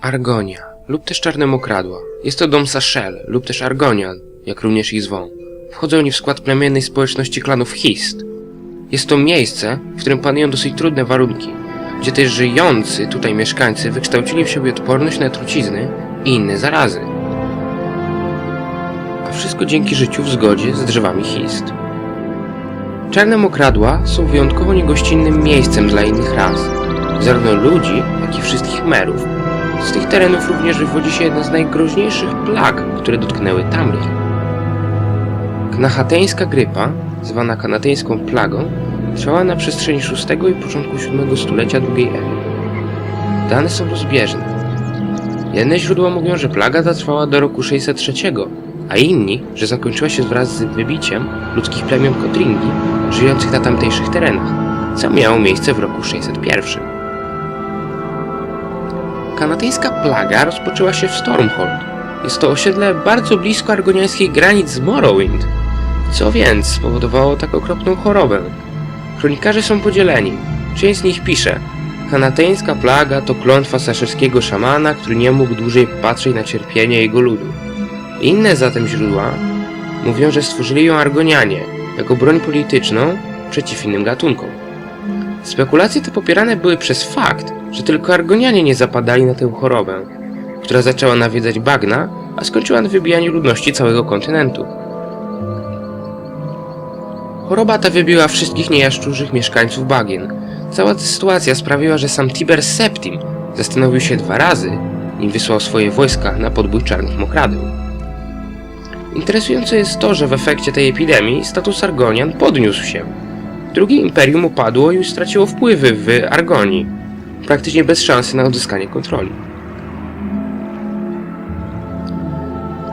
Argonia lub też Czarne Mokradła. Jest to dom Saszel lub też Argonian, jak również ich zwą. Wchodzą oni w skład plemiennej społeczności klanów Hist. Jest to miejsce, w którym panują dosyć trudne warunki, gdzie też żyjący tutaj mieszkańcy wykształcili w sobie odporność na trucizny i inne zarazy. A wszystko dzięki życiu w zgodzie z drzewami Hist. Czarne Mokradła są wyjątkowo niegościnnym miejscem dla innych ras, zarówno ludzi, jak i wszystkich merów. Z tych terenów również wywodzi się jedna z najgroźniejszych plag, które dotknęły Tamriel. Knachateńska grypa, zwana kanateńską plagą, trwała na przestrzeni VI i początku VII stulecia drugiej ery. Dane są rozbieżne. Jedne źródła mówią, że plaga ta trwała do roku 603, a inni, że zakończyła się wraz z wybiciem ludzkich plemion Kotringi żyjących na tamtejszych terenach, co miało miejsce w roku 601. Kanadyjska plaga rozpoczęła się w Stormhold. Jest to osiedle bardzo blisko argoniańskich granic z Morrowind. Co więc spowodowało tak okropną chorobę? Kronikarze są podzieleni. Część z nich pisze Kanateńska plaga to klątwa saszerskiego szamana, który nie mógł dłużej patrzeć na cierpienie jego ludu. Inne zatem źródła mówią, że stworzyli ją Argonianie jako broń polityczną przeciw innym gatunkom. Spekulacje te popierane były przez fakt, że tylko Argonianie nie zapadali na tę chorobę, która zaczęła nawiedzać bagna, a skończyła na wybijaniu ludności całego kontynentu. Choroba ta wybiła wszystkich niejaszczurzych mieszkańców bagien. Cała ta sytuacja sprawiła, że sam Tiber Septim zastanowił się dwa razy, nim wysłał swoje wojska na podbój czarnych mokradeł. Interesujące jest to, że w efekcie tej epidemii status Argonian podniósł się. Drugie imperium upadło i straciło wpływy w Argonii, praktycznie bez szansy na odzyskanie kontroli.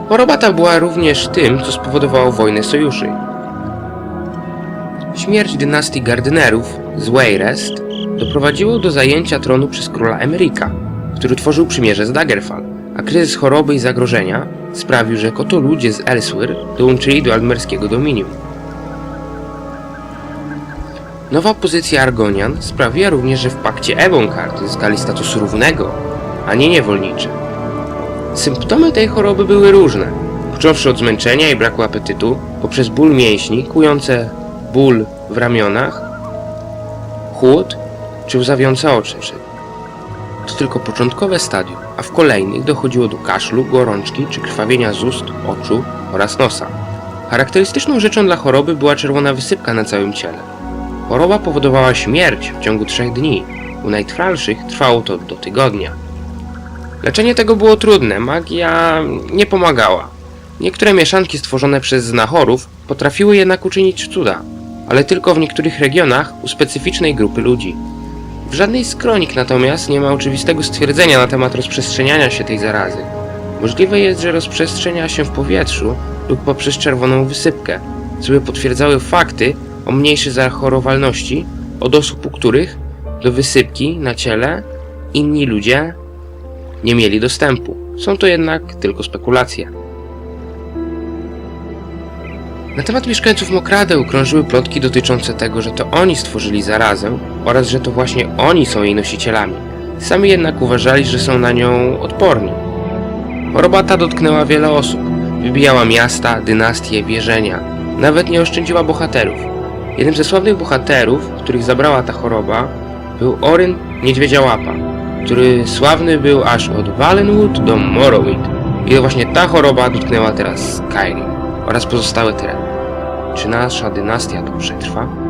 Choroba ta była również tym, co spowodowało wojnę sojuszy. Śmierć dynastii Gardynerów z Wayrest doprowadziło do zajęcia tronu przez króla Emeryka, który tworzył przymierze z Daggerfall, a kryzys choroby i zagrożenia sprawił, że koto ludzie z Elswyr dołączyli do almerskiego dominium. Nowa pozycja Argonian sprawiła również, że w pakcie Evonkard zyskali status równego, a nie niewolniczy. Symptomy tej choroby były różne, począwszy od zmęczenia i braku apetytu, poprzez ból mięśni, kujące ból w ramionach, chłód czy łzawiące oczy. To tylko początkowe stadium, a w kolejnych dochodziło do kaszlu, gorączki czy krwawienia z ust, oczu oraz nosa. Charakterystyczną rzeczą dla choroby była czerwona wysypka na całym ciele. Choroba powodowała śmierć w ciągu trzech dni. U najtrwalszych trwało to do tygodnia. Leczenie tego było trudne, magia nie pomagała. Niektóre mieszanki stworzone przez znachorów potrafiły jednak uczynić cuda, ale tylko w niektórych regionach u specyficznej grupy ludzi. W żadnej z kronik natomiast nie ma oczywistego stwierdzenia na temat rozprzestrzeniania się tej zarazy. Możliwe jest, że rozprzestrzenia się w powietrzu lub poprzez czerwoną wysypkę, co by potwierdzały fakty o mniejszej zachorowalności od osób, u których do wysypki na ciele inni ludzie nie mieli dostępu. Są to jednak tylko spekulacje. Na temat mieszkańców Mokradeł krążyły plotki dotyczące tego, że to oni stworzyli zarazę oraz że to właśnie oni są jej nosicielami. Sami jednak uważali, że są na nią odporni. Choroba ta dotknęła wiele osób. Wybijała miasta, dynastie, wierzenia. Nawet nie oszczędziła bohaterów. Jednym ze sławnych bohaterów, których zabrała ta choroba, był Oryn Niedźwiedzia Łapa, który sławny był aż od Valenwood do Morrowind. I to właśnie ta choroba dotknęła teraz Skyrim oraz pozostałe tereny. Czy nasza dynastia tu przetrwa?